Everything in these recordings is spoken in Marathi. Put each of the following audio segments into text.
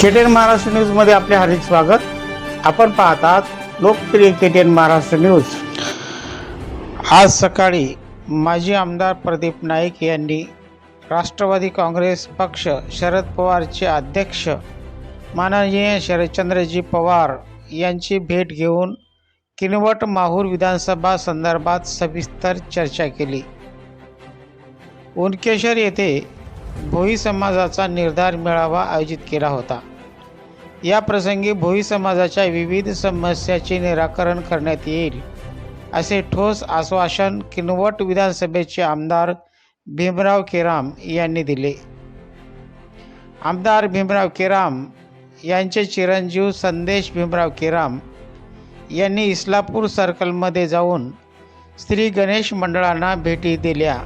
केटीएन महाराष्ट्र न्यूजमध्ये आपले हार्दिक स्वागत. आपण पाहतात लोकप्रिय केटीएन महाराष्ट्र न्यूज आज सकाळी माजी आमदार प्रदीप नाईक यांनी राष्ट्रवादी काँग्रेस पक्ष शरद पवारचे अध्यक्ष माननीय शरदचंद्रजी पवार यांची भेट घेऊन किनवट माहूर विधानसभा संदर्भात सविस्तर चर्चा केली. उनकेश्वर येथे भोई समाजाचा निर्धार मेळावा आयोजित केला होता. या प्रसंगी भोई समाजाच्या विविध समस्याचे निराकरण करण्यात येईल असे ठोस आश्वासन किनवट विधानसभेचे आमदार भीमराव केराम यांनी दिले. आमदार भीमराव केराम यांचे चिरंजीव संदेश भीमराव केराम यांनी इस्लापूर सर्कलमध्ये जाऊन श्री गणेश मंडळांना भेटी दिल्या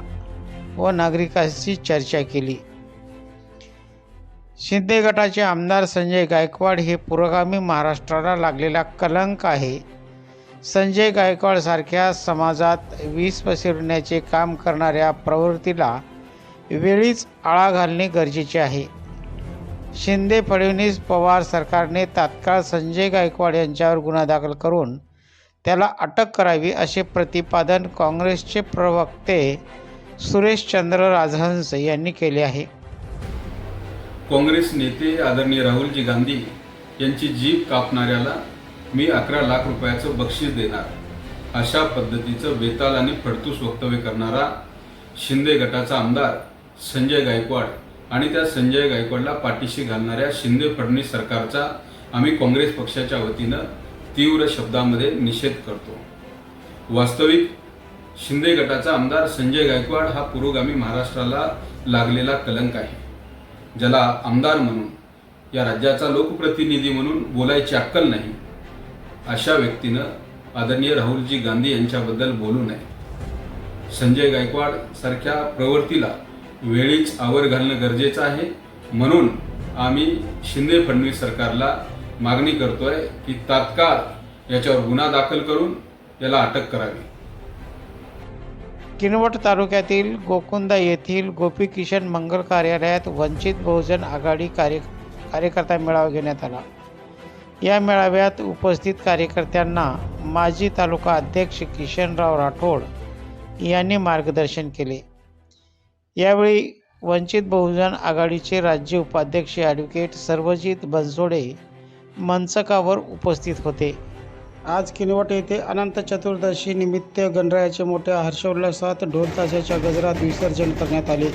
व नागरिकांशी चर्चा केली. शिंदे गटाचे आमदार संजय गायकवाड हे पुरोगामी महाराष्ट्राला लागलेला कलंक आहे. संजय गायकवाडसारख्या समाजात वीज पसरवण्याचे काम करणाऱ्या प्रवृत्तीला वेळीच आळा घालणे गरजेचे आहे. शिंदे फडणवीस पवार सरकारने तात्काळ संजय गायकवाड यांच्यावर गुन्हा दाखल करून त्याला अटक करावी असे प्रतिपादन काँग्रेसचे प्रवक्ते सुरेशचंद्र राजहंस यांनी केले आहे. काँग्रेस नेते आदरणीय राहुलजी गांधी यांची जीभ कापणाऱ्याला मी अकरा लाख रुपयाचं बक्षीस देणार. अशा पद्धतीचं बेताल आणि फडतूस वक्तव्य करणारा शिंदे गटाचा आमदार संजय गायकवाड आणि त्या संजय गायकवाडला पाठीशी घालणाऱ्या शिंदे फडणवीस सरकारचा आम्ही काँग्रेस पक्षाच्या वतीनं तीव्र शब्दामध्ये निषेध करतो. वास्तविक शिंदे गटाचा आमदार संजय गायकवाड हा पुरोगामी महाराष्ट्राला लागलेला कलंक आहे. ज्याला आमदार म्हणून या राज्याचा लोकप्रतिनिधी म्हणून बोलायची अक्कल नाही अशा व्यक्तीनं आदरणीय राहुलजी गांधी यांच्याबद्दल बोलू नये. संजय गायकवाड सारख्या प्रवृत्तीला वेळीच आवर घालणं गरजेचं आहे. म्हणून आम्ही शिंदे फडणवीस सरकारला मागणी करतोय की तात्काळ याच्यावर गुन्हा दाखल करून याला अटक करावी. किनवट तालुक्यातील गोकुंदा येथील गोपी किशन मंगल कार्यालयात वंचित बहुजन आघाडी कार्य कार्यकर्ता मेळावा घेण्यात आला. या मेळाव्यात उपस्थित कार्यकर्त्यांना माजी तालुका अध्यक्ष किशनराव राठोड यांनी मार्गदर्शन केले. यावेळी वंचित बहुजन आघाडीचे राज्य उपाध्यक्ष ॲडव्होकेट सर्वजित बनसोडे मंचकावर उपस्थित होते. आज किनवट येथे अनंत चतुर्दशी निमित्त गणरायाच्या मोठ्या हर्षोल्लासात ढोल ताशाच्या गजरात विसर्जन करण्यात आले.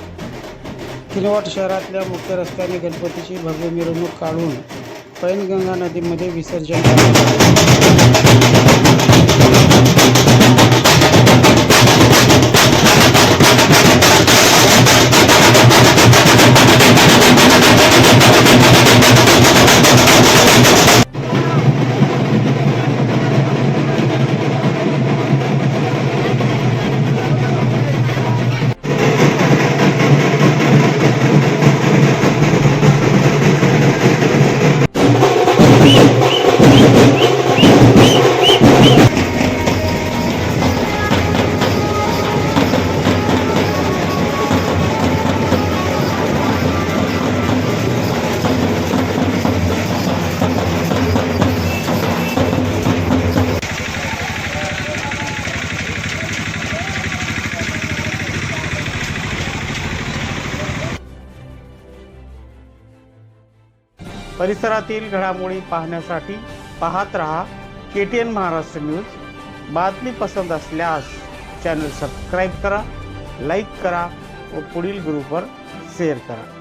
किनवट शहरातल्या मुख्य रस्त्याने गणपतीची भव्य मिरवणूक काढून पैनगंगा नदीमध्ये विसर्जन करण्यात आले. परिसरातील घडामोडी पाहण्यासाठी पाहत रहा K T N Maharashtra news. बातमी पसंत असल्यास चॅनल सबस्क्राईब करा लाईक करा व पुढील ग्रुपवर शेअर करा.